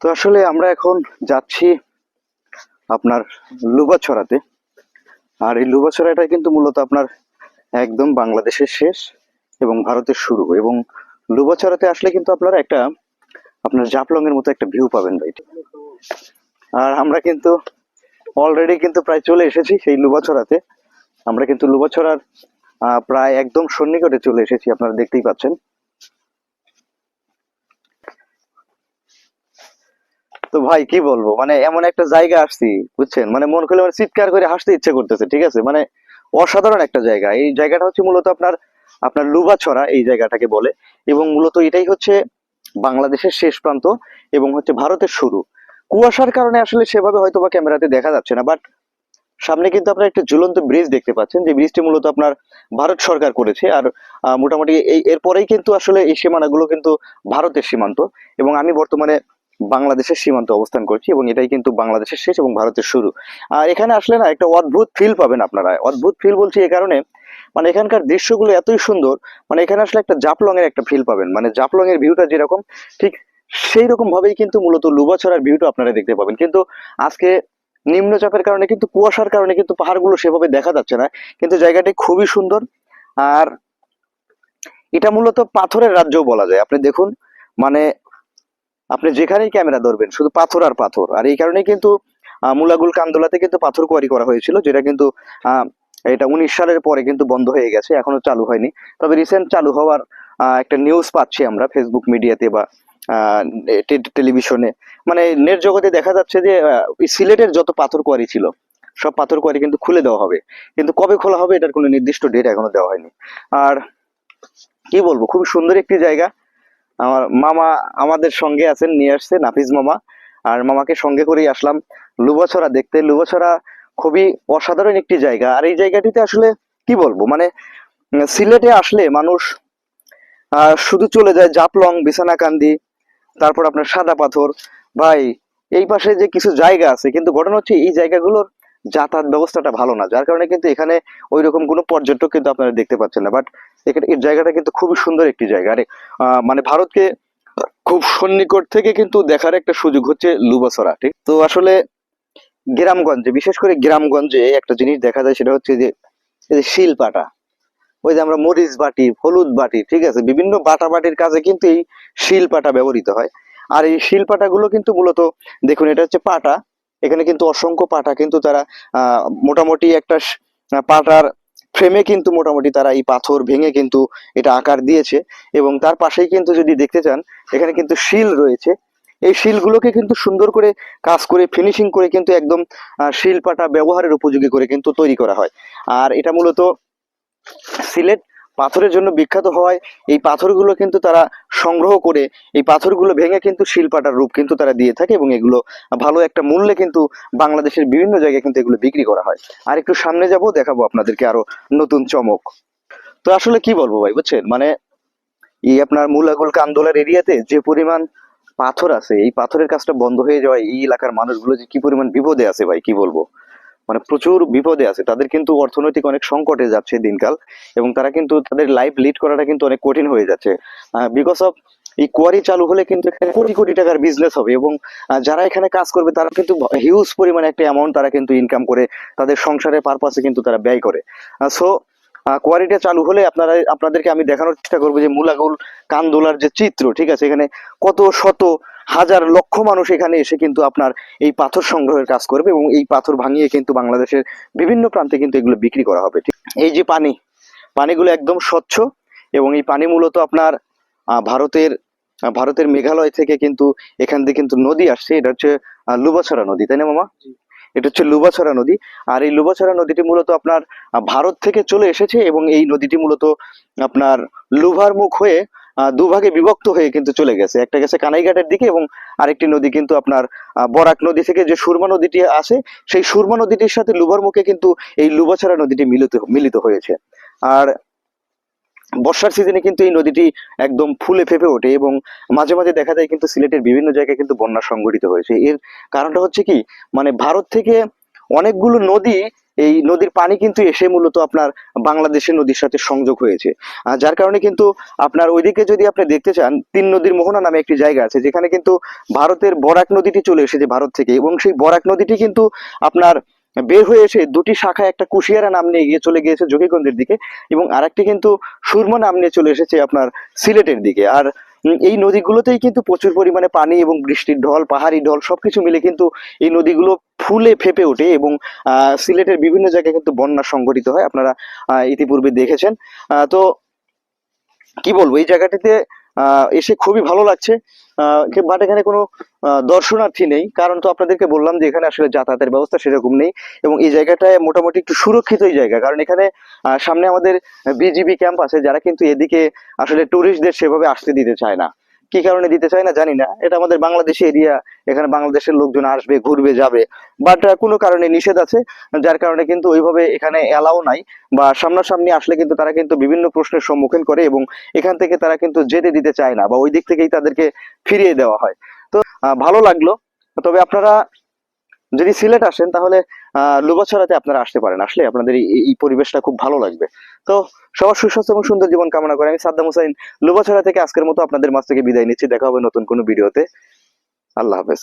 তো আসলে আমরা এখন যাচ্ছি আপনার লুবাছড়াতে। আর এই লুবাছড়াটা কিন্তু মূলত আপনার একদম বাংলাদেশের শেষ এবং ভারতের শুরু। এবং লুবাছড়াতে আসলে কিন্তু আপনারা একটা আপনার জাপলং এর মতো একটা ভিউ পাবেন ভাই। আর আমরা কিন্তু অলরেডি কিন্তু প্রায় চলে এসেছি সেই লুবাছড়াতে। আমরা কিন্তু লুবাছড়ার প্রায় একদম সন্নিকটে চলে এসেছি, আপনারা দেখতেই পাচ্ছেন। তো ভাই, কি বলব? মানে এমন একটা জায়গা আসছি, বুঝছেন? মানে মন খুলে মানে চিৎকার করে হাসতে ইচ্ছে করতেছে, ঠিক আছে? মানে অসাধারণ একটা জায়গা। এই জায়গাটা হচ্ছে মূলত আপনার আপনার লুবাছড়া এই জায়গাটাকে বলে এবং মূলত এটাই হচ্ছে বাংলাদেশের শেষ প্রান্ত এবং হচ্ছে ভারতের শুরু। কুয়াশার কারণে আসলে সেভাবে হয়তো বা ক্যামেরাতে দেখা যাচ্ছে না, বাট সামনে কিন্তু আপনার একটা ঝুলন্ত ব্রিজ দেখতে পাচ্ছেন, যে ব্রিজটি মূলত আপনার ভারত সরকার করেছে। আর মোটামুটি এই, এরপরেই কিন্তু আসলে এই সীমানাগুলো কিন্তু ভারতের সীমান্ত এবং আমি বর্তমানে বাংলাদেশের সীমান্ত অবস্থান করছি এবং এটাই কিন্তু বাংলাদেশের শেষ এবং ভারতের শুরু। আর এখানে আসলে না একটা অদ্ভুত ফিল পাবেন আপনারা। অদ্ভুত ফিল বলছি এই কারণে মানে এখানকার দৃশ্যগুলো এতই সুন্দর মানে এখানে আসলে একটা জাপলং এর একটা ফিল পাবেন। মানে জাপলং এর ভিউটা যেরকম, ঠিক সেই রকম ভাবেই কিন্তু মূলত লুবাছড়ার ভিউটা আপনারা দেখতে পাবেন। কিন্তু আজকে নিম্নচাপের কারণে, কিন্তু কুয়াশার কারণে কিন্তু পাহাড়গুলো সেভাবে দেখা যাচ্ছে না। কিন্তু জায়গাটি খুবই সুন্দর। আর এটা মূলত পাথরের রাজ্য বলা যায়। আপনি দেখুন মানে আপনি যেখানেই ক্যামেরা ধরবেন, শুধু পাথর আর পাথর। আর এই কারণে কিন্তু মুলাগুল কান্দোলাতে কিন্তু পাথর কোয়ারি করা হয়েছিল, যেটা কিন্তু এটা উনিশ সালের পরে কিন্তু বন্ধ হয়ে গেছে, এখনও চালু হয়নি। তবে রিসেন্ট চালু হওয়ার একটা নিউজ পাচ্ছি আমরা ফেসবুক মিডিয়াতে বা টেলিভিশনে মানে নেট জগতে দেখা যাচ্ছে যে সিলেটের যত পাথর কোয়ারি ছিল, সব পাথর কোয়ারি কিন্তু খুলে দেওয়া হবে। কিন্তু কবে খোলা হবে, এটার কোনো নির্দিষ্ট ডেট এখনও দেওয়া হয়নি। আর কি বলব খুব সুন্দর একটি জায়গা। আমার মামা আমাদের সঙ্গে আছেন, নিয়ে আসছে নাফিজ মামা। আর মামাকে সঙ্গে করেই আসলাম লুবাছড়া দেখতে। লুবাছড়া খুবই অসাধারণ একটি জায়গা। আর এই জায়গাটিতে আসলে কি বলব? মানে সিলেটে আসলে মানুষ শুধু চলে যায় জাপলং বিছানাকান্দি, তারপর আপনার সাদা পাথর। ভাই, এই পাশে যে কিছু জায়গা আছে, কিন্তু ঘটনা হচ্ছে এই জায়গাগুলোর যাতায়াত ব্যবস্থাটা ভালো না। যার কারণে কিন্তু এখানে ওই রকম কোনো পর্যটক কিন্তু আপনারা দেখতে পাচ্ছেন না। বাট এখানে এই জায়গাটা কিন্তু খুবই সুন্দর একটি জায়গা। আরে মানে ভারতকে খুব সন্নিকট থেকে কিন্তু দেখার একটা সুযোগ হচ্ছে লুবাসরা, ঠিক? তো আসলে গ্রামগঞ্জে, বিশেষ করে গ্রামগঞ্জে একটা জিনিস দেখা যায় সেটা হচ্ছে যে শিলপাটা, ওই যে আমরা মরিচ বাটি, হলুদ বাটি, ঠিক আছে? বিভিন্ন বাটা বাটির কাজে কিন্তু এই শিলপাটা ব্যবহৃত হয়। আর এই শিলপাটা গুলো কিন্তু মূলত, দেখুন, এটা হচ্ছে পাটা। এখানে কিন্তু অসংখ্য পাটা কিন্তু তারা মোটামুটি একটা পাটার ফ্রেমে কিন্তু মোটামুটি তারা এই পাথর ভেঙে কিন্তু এটা আকার দিয়েছে এবং তার পাশেই কিন্তু যদি দেখতে চান, এখানে কিন্তু শিল রয়েছে। এই শিলগুলোকে কিন্তু সুন্দর করে কাজ করে ফিনিশিং করে কিন্তু একদম শিলপাটা ব্যবহারের উপযোগী করে কিন্তু তৈরি করা হয়। আর এটা মূলত সিলেট পাথরের জন্য বিখ্যাত হওয়ায় এই পাথরগুলো কিন্তু তারা সংগ্রহ করে, এই পাথরগুলো ভেঙে কিন্তু শিলপাটার রূপ কিন্তু তারা দিয়ে থাকে এবং এগুলো ভালো একটা মূল্যে কিন্তু বাংলাদেশের বিভিন্ন জায়গায় কিন্তু এগুলো বিক্রি করা হয়। আর একটু সামনে যাব, দেখাবো আপনাদেরকে আরও নতুন চমক। তো আসলে কি বলব ভাই, বুঝছেন? মানে এই আপনার মুলাগুল কান্দোলার এরিয়াতে যে পরিমাণ পাথর আছে, এই পাথরের কাজটা বন্ধ হয়ে যাওয়ায় এই এলাকার মানুষগুলো যে কি পরিমাণ বিপদে আছে ভাই, কি বলব? মানে প্রচুর বিপদে আছে। তাদের কিন্তু অর্থনৈতিক অনেক সংকটে যাচ্ছে দিনকাল এবং তারা কিন্তু তাদের লাইফ লিড করাটা কিন্তু অনেক কঠিন হয়ে যাচ্ছে। বিকজ অফ এই কোয়ারি চালু হলে কিন্তু এখানে কোটি কোটি টাকার বিজনেস হবে এবং যারা এখানে কাজ করবে তারা কিন্তু হিউজ পরিমাণে একটা অ্যামাউন্ট তারা কিন্তু ইনকাম করে তাদের সংসারের পারপাসে কিন্তু তারা ব্যয় করে। সো কোয়ারিটা চালু হলে আপনারা, আপনাদেরকে আমি দেখানোর চেষ্টা করব যে মুলাগুল কান্দোলার যে চিত্র, ঠিক আছে? এখানে কত শত হাজার লক্ষ মানুষ এখানে এসে কিন্তু আপনার এই পাথর সংগ্রহের কাজ করবে এবং এই পাথর ভাঙিয়ে কিন্তু বাংলাদেশের বিভিন্ন প্রান্তে কিন্তু এগুলো বিক্রি করা হবে। এই যে পানি পানিগুলো একদম স্বচ্ছ এবং এই পানি মূলত আপনার ভারতের ভারতের মেঘালয় থেকে কিন্তু এখান থেকে কিন্তু নদী আসছে। এটা হচ্ছে লুবাছড়া নদী তাই না মামা? এটা হচ্ছে লুবাছড়া নদী। আর এই লুবাছড়া নদীটি মূলত আপনার ভারত থেকে চলে এসেছে এবং এই নদীটি মূলত আপনার লুভার মুখ হয়ে দুভাগে বিভক্ত হয়ে কিন্তু চলে গেছে। একটা গেছে কানাইঘাটের দিকে এবং আরেকটি নদী কিন্তু আপনার বরাক নদী থেকে যে সুরমা নদীটি আসে, সেই সুরমা নদীটির সাথে লুভার মুখে কিন্তু এই লুবাছড়া নদীটি মিলিত মিলিত হয়েছে। আর বর্ষার সিজনে কিন্তু এই নদীটি একদম ফুলে ফেপে ওঠে এবং মাঝে মাঝে দেখা যায় কিন্তু সিলেটের বিভিন্ন জায়গায় কিন্তু বন্যা সংঘটিত হয়েছে। এর কারণটা হচ্ছে কি? মানে ভারত থেকে অনেকগুলো নদী এই নদীর পানি কিন্তু এসে মূলত আপনার বাংলাদেশের নদীর সাথে সংযোগ হয়েছে। যার কারণে কিন্তু আপনার ওইদিকে যদি আপনি দেখতে চান, তিন নদীর মোহনা নামে একটি জায়গা আছে, যেখানে কিন্তু ভারতের বরাক নদীটি চলে এসেছে ভারত থেকে এবং সেই বরাক নদীটি কিন্তু আপনার বের হয়ে এসে দুটি শাখায় একটা কুশিয়ারা নাম নিয়ে গিয়ে চলে গিয়েছে যোগীগঞ্জের দিকে এবং আরেকটি কিন্তু সুরমা নাম নিয়ে চলে এসেছে আপনার সিলেটের দিকে। আর এই নদীগুলোতেই কিন্তু প্রচুর পরিমাণে পানি এবং বৃষ্টির ঢল, পাহাড়ি ঢল, সবকিছু মিলে কিন্তু এই নদীগুলো ফুলে ফেপে ওঠে এবং সিলেটের বিভিন্ন জায়গায় কিন্তু বন্যা সংঘটিত হয়। আপনারা ইতিপূর্বে দেখেছেন। তো কি বলব, এই জায়গাটিতে এসে খুবই ভালো লাগছে। বাট এখানে কোনো দর্শনার্থী নেই। কারণ তো আপনাদেরকে বললাম যে এখানে আসলে যাতায়াতের ব্যবস্থা সেরকম নেই এবং এই জায়গাটায় মোটামুটি একটু সুরক্ষিত এই জায়গা। কারণ এখানে সামনে আমাদের বিজিবি ক্যাম্প আছে, যারা কিন্তু এদিকে আসলে টুরিস্টদের সেভাবে আসতে দিতে চায় না। কি কারণে দিতে চায় না জানি না। এটা আমাদের বাংলাদেশি এরিয়া, এখানে বাংলাদেশের লোকজন আসবে, ঘুরবে, যাবে। বাট কোনো কারণে নিষেধ আছে, যার কারণে কিন্তু ওইভাবে এখানে এলাও নাই। বা সামনাসামনি আসলে কিন্তু তারা কিন্তু বিভিন্ন প্রশ্নের সম্মুখীন করে এবং এখান থেকে তারা কিন্তু যেতে দিতে চায় না বা ওই দিক থেকেই তাদেরকে ফিরিয়ে দেওয়া হয়। তো ভালো লাগল। তবে আপনারা যদি সিলেট আসেন, তাহলে লুবাছড়াতে আপনারা আসতে পারেন। আসলে আপনাদের এই এই পরিবেশটা খুব ভালো লাগবে। তো সবার সুস্বাস্থ্য এবং সুন্দর জীবন কামনা করে আমি সাদ্দাম হুসাইন লুবাছড়া থেকে আজকের মতো আপনাদের মাছ থেকে বিদায় নিচ্ছি। দেখা হবে নতুন কোনো ভিডিওতে। আল্লাহ হাফেজ।